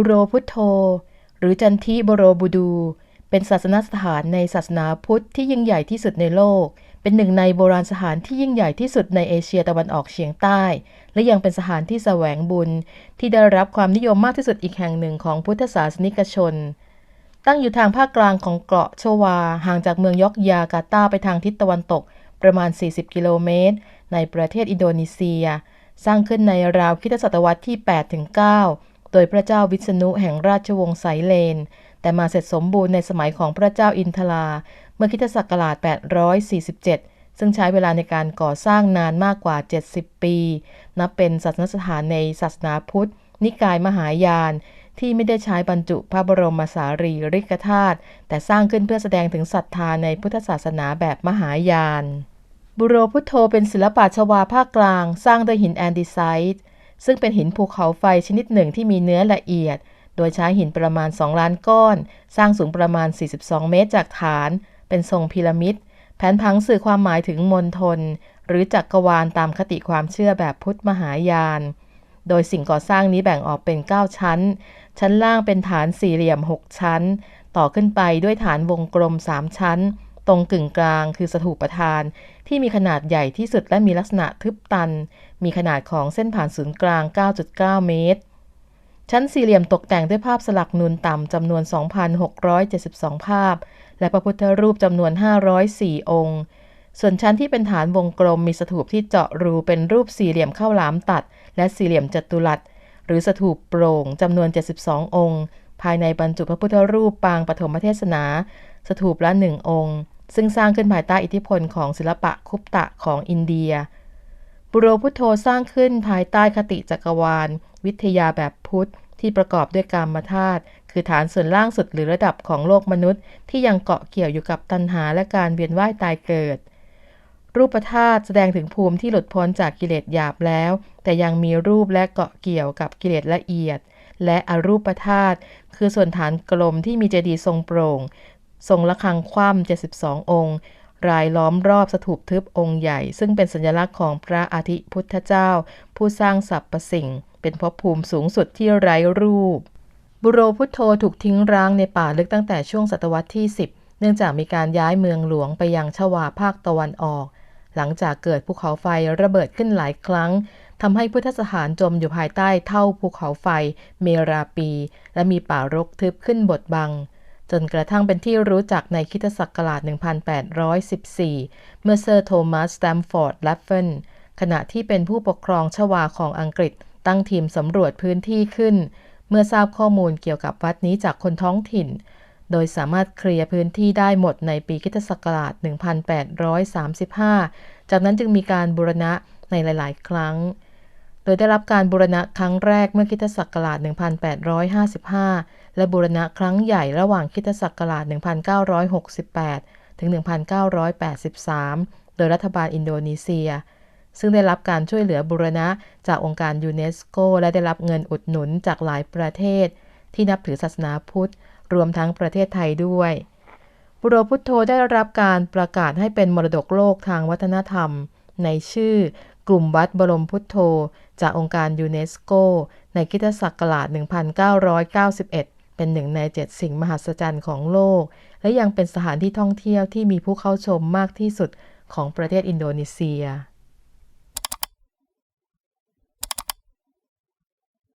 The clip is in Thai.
บุโรพุทโธ หรือจันทิบโรบูดู เป็นศาสนสถานในศาสนาพุทธที่ยิ่งใหญ่ที่สุดในโลก เป็นหนึ่งในโบราณสถานที่ยิ่งใหญ่ที่สุดในเอเชียตะวันออกเฉียงใต้ และยังเป็นสถานที่แสวงบุญ ที่ได้รับความนิยมมากที่สุดอีกแห่งหนึ่งของพุทธศาสนิกชน ตั้งอยู่ทางภาคกลางของเกาะชวา ห่างจากเมืองยอกยาการ์ตาไปทางทิศตะวันตกประมาณ 40 กิโลเมตร ในประเทศอินโดนีเซีย สร้างขึ้นในราวคริสตศตวรรษที่8-9 โดยพระเจ้าวิษณุแห่งราชวงศ์ไสเลน แต่มาเสร็จสมบูรณ์ในสมัยของพระเจ้าอินทรา เมื่อคริสตศักราช 847 ซึ่งใช้เวลาในการก่อสร้างนานมากกว่า 70 ปี นับเป็นศาสนสถานในศาสนาพุทธ นิกายมหายานที่ไม่ได้ใช้บรรจุพระบรมสารีริกธาตุแต่สร้างขึ้นเพื่อแสดงถึงศรัทธาในพุทธศาสนาแบบมหายาน บุโรพุทโธเป็นศิลปะชวาภาคกลาง สร้างโดยหินแอนดิไซต์ ซึ่งเป็นหินภูเขาไฟชนิดหนึ่งที่มีเนื้อละเอียด โดยใช้หินประมาณ 2 ล้านก้อน สร้างสูงประมาณ 42 เมตรจากฐาน เป็นทรงพีระมิด แผนพังสื่อความหมายถึงมณฑลหรือจักรวาลตามคติความเชื่อแบบพุทธมหายาน โดยสิ่งก่อสร้างนี้แบ่งออกเป็น 9 ชั้น ชั้นล่างเป็นฐานสี่เหลี่ยม 6 ชั้น ต่อขึ้นไปด้วยฐานวงกลม 3 ชั้น ตรงกึ่งกลางคือสถูปทาน ที่มีขนาดใหญ่ที่สุดและมีลักษณะทึบตัน มีขนาดของเส้นผ่านศูนย์กลาง 9.9 เมตร ชั้นสี่เหลี่ยมตกแต่งด้วยภาพสลักนูนต่ำจำนวน 2,672 ภาพ และพระพุทธรูปจำนวน 504 องค์ ส่วนชั้นที่เป็นฐานวงกลมมีสถูปที่เจาะรูเป็นรูปสี่เหลี่ยมเข้าหลามตัด และสี่เหลี่ยมจัตุรัส หรือสถูปโปร่งจำนวน 72 องค์ ภายในบรรจุพระพุทธรูปปางปฐมเทศนา สถูปละหนึ่งองค์ ซึ่งสร้างขึ้นภายใต้อิทธิพลของศิลปะคุปตะของอินเดียบุโรพุทโธสร้างขึ้นภายใต้คติจักรวาล วิทยาแบบพุทธที่ประกอบด้วยกามธาตุคือฐานส่วนล่างสุดหรือระดับของโลกมนุษย์ ที่ยังเกาะเกี่ยวอยู่กับตัณหาและการเวียนว่ายตายเกิด รูปธาตุแสดงถึงภูมิที่หลุดพ้นจากกิเลสหยาบแล้ว แต่ยังมีรูปและเกาะเกี่ยวกับกิเลสละเอียด และอรูปธาตุคือส่วนฐานกลมที่มีเจดีย์ทรงโปร่ง ทรงระฆังคว่ำ72 องค์ รายล้อมรอบสถูปทึบองค์ใหญ่ ซึ่งเป็นสัญลักษณ์ของพระอาทิพุทธเจ้า ผู้สร้างสรรพสิ่ง เป็นภพภูมิสูงสุดที่ไร้รูป บุโรพุทโธถูกทิ้งร้างในป่าลึกตั้งแต่ช่วงศตวรรษที่ 10 เนื่องจากมีการย้ายเมืองหลวงไปยังชวาภาคตะวันออก หลังจากเกิดภูเขาไฟระเบิดขึ้นหลายครั้งทำให้พุทธสถานจมอยู่ภายใต้เท่าภูเขาไฟเมราปี และมีป่ารกทึบขึ้นบดบัง จนกระทั่งเป็นที่รู้จักในคิตศักราช 1814 เมื่อเซอร์โทมัสสแตมฟอร์ดแลฟเฟนขณะที่เป็นผู้ปกครองชวาของอังกฤษ ตั้งทีมสำรวจพื้นที่ขึ้น เมื่อทราบข้อมูลเกี่ยวกับวัดนี้จากคนท้องถิ่น โดยสามารถเคลียร์พื้นที่ได้หมดในปีคิตศักราช 1835 จากนั้นจึงมีการบูรณะในหลาย ๆ ครั้ง ดยได้รับการบูรณะครั้งแรกเมื่อคิตศักราช 1855 และบูรณะครั้งใหญ่ระหว่างคิตศักราช 1968 ถึง 1983 โดยรัฐบาลอินโดนีเซีย ซึ่งได้รับการช่วยเหลือบูรณะจากองค์การยูเนสโก และได้รับเงินอุดหนุนจากหลายประเทศ ที่นับถือศาสนาพุทธ รวมทั้งประเทศไทยด้วย บุโรพุทโธได้รับการประกาศให้เป็นมรดกโลกทางวัฒนธรรม ในชื่อ กลุ่มวัดบรมพุทโธ จากองค์การยูเนสโก ในคิตศักราช 1991 เป็นหนึ่งในเจ็ดสิ่งมหัศจรรย์ของโลก และยังเป็นสถานที่ท่องเที่ยวที่มีผู้เข้าชมมากที่สุดของประเทศอินโดนีเซีย